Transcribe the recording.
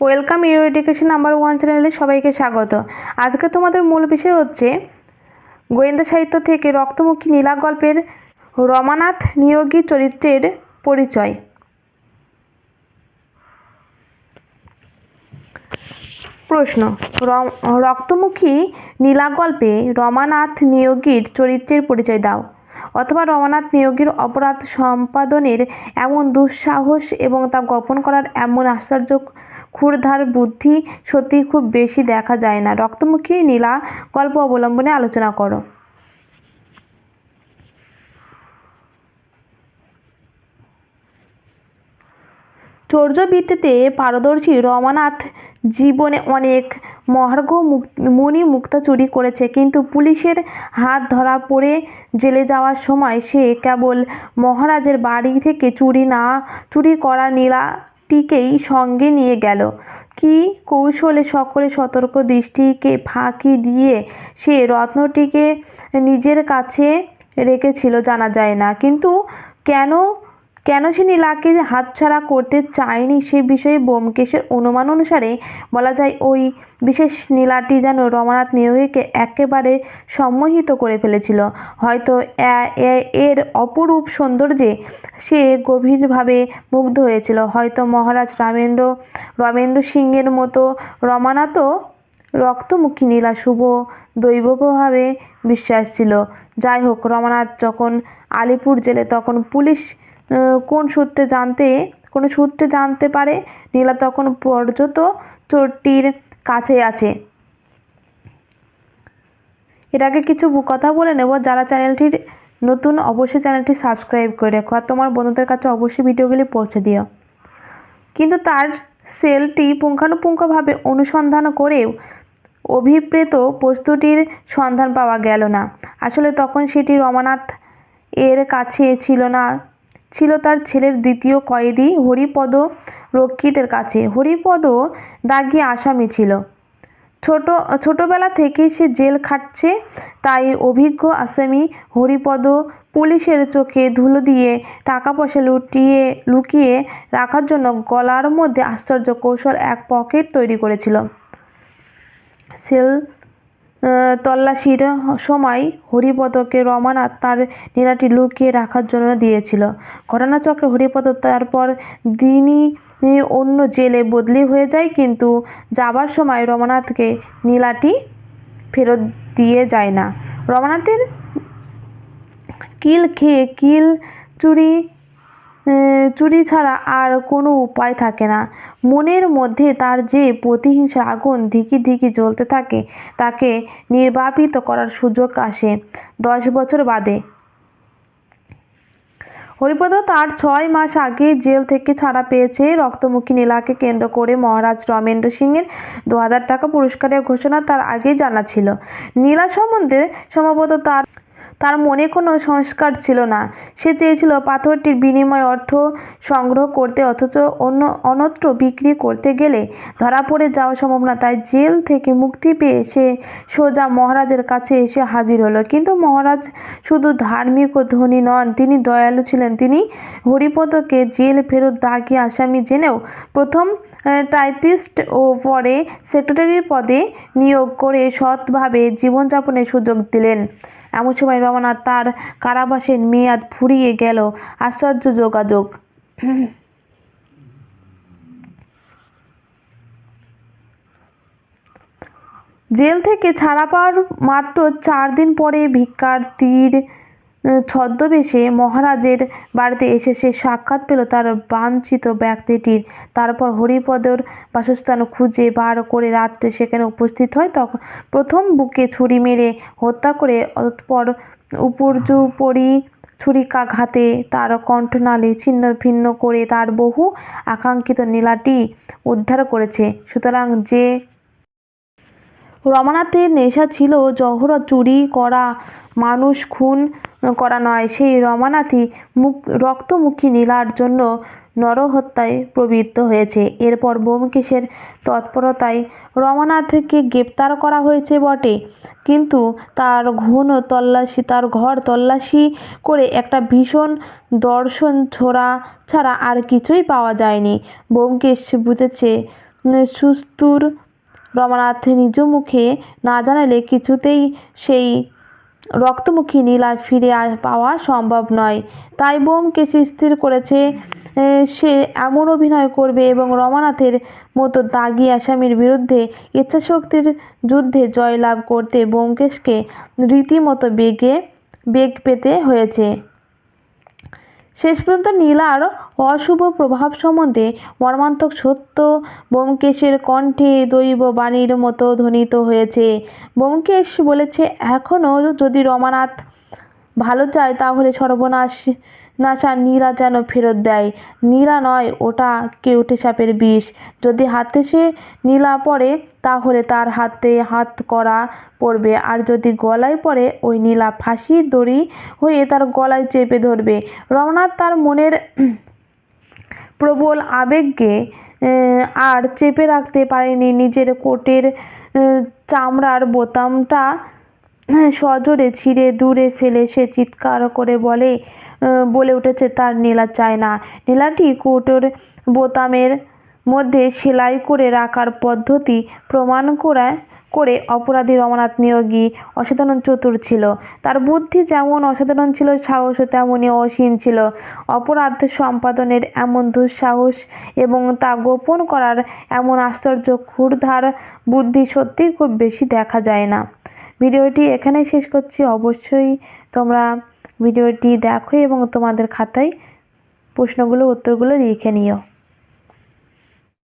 Welcome you education number one চ্যানেলে সবাইকে স্বাগত। আজকে তোমাদের মূল বিষয় হচ্ছে গোয়েন্দা সাহিত্য থেকে রক্তমুখী নীলা গল্পের রমানাথ নিয়োগী চরিত্রের পরিচয়। প্রশ্ন রক্তমুখী নীলা গল্পে রমানাথ নিয়োগীর চরিত্রের পরিচয় দাও। অথবা রমানাথ নিয়োগীর অপরাধ সম্পাদনের এমন দুঃসাহস এবং তা গোপন করার এমন আশ্চর্য ক্ষুরধার বুদ্ধি সত্যি খুব বেশি দেখা যায় না। রক্তমুখী নীলা গল্প অবলম্বনে আলোচনা করো। চৌর্যবৃত্তিতে পারদর্শী রমানাথ জীবনে অনেক মহার্ঘ মুনি মুক্তা চুরি করেছে, কিন্তু পুলিশের হাত ধরা পড়ে জেলে যাওয়ার সময় সে কেবল মহারাজের বাড়ি থেকে চুরি না, চুরি করা নীলাটিকেই সঙ্গে নিয়ে গেল। কি কৌশলে সকলে সতর্ক দৃষ্টিকে ফাঁকি দিয়ে সে রত্নটিকে নিজের কাছে রেখেছিল জানা যায় না। কিন্তু কেন কেন সে নীলাকে হাতছাড়া করতে চায়নি সে বিষয়ে ব্যোমকেশের অনুমান অনুসারে বলা যায়, ওই বিশেষ নীলাটি যেন রমানাথ নিয়োগীকে একেবারে সম্মোহিত করে ফেলেছিল। হয়তো এর অপরূপ সৌন্দর্যে সে গভীরভাবে মুগ্ধ হয়েছিল। হয়তো মহারাজ রামেন্দ্র, রমেন্দ্র সিংহের মতো রমানাথও রক্তমুখী নীলা শুভ দৈবভাবে বিশ্বাস ছিল। যাই হোক, রমানাথ যখন আলিপুর জেলে তখন পুলিশ কোন সূত্রে জানতে, কোনো সূত্রে জানতে পারে, নীলা তখন পর্যন্ত চোরটির কাছে আছে। এর আগে কিছু কথা বলে নেব, যারা চ্যানেলটির নতুন, অবশ্যই চ্যানেলটি সাবস্ক্রাইব করে রেখো, আর তোমার বন্ধুদের কাছে অবশ্যই ভিডিওগুলি পৌঁছে দিও। কিন্তু তার সেলটি পুঙ্খানুপুঙ্খভাবে অনুসন্ধান করেও অভিপ্রেত বস্তুটির সন্ধান পাওয়া গেল না। আসলে তখন সেটি রমানাথ এর কাছে ছিল না। ছিল তার ছেলের দ্বিতীয় কয়েদি হরিপদ রক্ষিতের কাছে। হরিপদ দাগি আসামি ছিল। ছোট, ছোটবেলা থেকেই সে জেল খাটছে, তাই অভিজ্ঞ আসামি হরিপদ পুলিশের চোখে ধুলো দিয়ে টাকা পয়সা লুটিয়ে, লুকিয়ে রাখার জন্য গলার মধ্যে আশ্চর্য কৌশল এক পকেট তৈরি করেছিল। সেল তল্লাশির সময় হরিপদকে রমানাথ তার নীলাটি লুকিয়ে রাখার জন্য দিয়েছিল। ঘটনাচক্রে হরিপদ তারপর দিনই অন্য জেলে বদলি হয়ে যায়, কিন্তু যাবার সময় রমানাথকে নীলাটি ফেরত দিয়ে যায় না। রমানাথের কিল খেয়ে কিল চুরি চুরি ছাড়া আর কোনো উপায় থাকে না। মনের মধ্যে তার যে প্রতিহিংসা আগুন ধিকি ধিকি জ্বলতে থাকে, তাকে নির্বাপিত করার সুযোগ আসে দশ বছর বাদে। হরিপদ তার ছয় মাস আগে জেল থেকে ছাড়া পেয়েছে রক্তমুখী নীলাকে কেন্দ্র করে মহারাজ রমেন্দ্র সিংয়ের দু হাজার টাকা পুরস্কারের ঘোষণা তার আগেই জানা ছিল। নীলা সম্বন্ধে সম্ভবত তার তার মনে কোনো সংস্কার ছিল না। সে চেয়েছিল পাথরটির বিনিময়ে অর্থ সংগ্রহ করতে অথচ অন্য, অন্যত্র বিক্রি করতে গেলে ধরা পড়ে যাওয়া সম্ভব না। তাই জেল থেকে মুক্তি পেয়ে সে সোজা মহারাজের কাছে এসে হাজির হলো। কিন্তু মহারাজ শুধু ধার্মিক ও ধনী নন, তিনি দয়ালু ছিলেন। তিনি হরিপদকে জেল ফেরত দাগি আসামি জেনেও প্রথম টাইপিস্ট ও পরে সেক্রেটারির পদে নিয়োগ করে সৎভাবে জীবনযাপনের সুযোগ দিলেন। এমন সময় রমনা তার কারাবাসের মেয়াদ ফুরিয়ে গেল। আশ্চর্য যোগাযোগ। জেল থেকে ছাড়া পাওয়ার মাত্র চার দিন পরে ভিক্ষার্থীর আহ, ছদ্মবেশে মহারাজের বাড়িতে এসে সে সাক্ষাৎ পেল তার বাঞ্ছিত ব্যক্তিটির। তারপর হরিপদর বাসস্থান খুঁজে বার করে রাত্রে সেখানে উপস্থিত হয়। তখন প্রথম বুকে ছুরি মেরে হত্যা করে, অতঃপর উপর্যুপরি ছুরিকাঘাতে তার কণ্ঠনালী ছিন্ন ভিন্ন করে তার বহু আকাঙ্ক্ষিত নীলাটি উদ্ধার করেছে। সুতরাং যে রমানাথের নেশা ছিল জহরত চুরি করা, মানুষ খুন করা নয়। সেই রমানাথই মুখ রক্তমুখী নীলার জন্য নরহত্যায় প্রবৃত্ত হয়েছে। এরপর ব্যোমকেশের তৎপরতায় রমানাথকে গ্রেপ্তার করা হয়েছে বটে। কিন্তু তার ঘন তল্লাশি তার ঘর তল্লাশি করে একটা ভীষণ দর্শন ছোড়া ছাড়া আর কিছুই পাওয়া যায়নি। ব্যোমকেশ বুঝেছে সুস্তুর রমানাথ নিজ মুখে না জানালে কিছুতেই সেই রক্তমুখী নীলা ফিরে পাওয়া সম্ভব নয়। তাই বোমকে স্থির করেছে সে এমন অভিনয় করবে এবং রমানাথের মতো দাগি আসামির বিরুদ্ধে ইচ্ছাশক্তির যুদ্ধে জয়লাভ করতে বোমকেশকে রীতিমতো বেগে, বেগ পেতে হয়েছে। শেষ পর্যন্ত নীলার অশুভ প্রভাব সম্বন্ধে মর্মান্তক সত্য বোমকেশের কণ্ঠে দৈব বাণীর মতো ধ্বনিত হয়েছে। বোমকেশ বলেছে এখনও যদি রমানাথ ভালো চায়, তাহলে সর্বনাশ নাশা নীরা যেন ফেরত দেয়। নীরা নয়, ওটা কেউটে সাপের বিষ। যদি হাতে সে নীলা পড়ে, তাহলে তার হাতে হাত করা পড়বে। আর যদি গলায় পড়ে, ওই নীলা ফাঁসির দড়ি হয়ে তার গলায় চেপে ধরবে। রমনাথ তার মনের প্রবল আবেগকে আর চেপে রাখতে পারেনি। নিজের কোটের চামড়ার বোতামটা সজোরে ছিঁড়ে দূরে ফেলে সে চিৎকার করে বলে বলে উঠেছে তার নীলা চায় না নীলাটি কোটের বোতামের মধ্যে সেলাই করে রাখার পদ্ধতি প্রমাণ করা, করে অপরাধী রমনাথ নিয়োগী অসাধারণ চতুর ছিল। তার বুদ্ধি যেমন অসাধারণ ছিল, সাহসও তেমনই অসীম ছিল। অপরাধ সম্পাদনের এমন দুঃসাহস এবং তা গোপন করার এমন আশ্চর্য ক্ষুরধার বুদ্ধি সত্যিই খুব বেশি দেখা যায় না। ভিডিওটি এখানেই শেষ করছি। অবশ্যই তোমরা ভিডিওটি দেখো এবং তোমাদের খাতায় প্রশ্নগুলো, উত্তরগুলো লিখে নিও।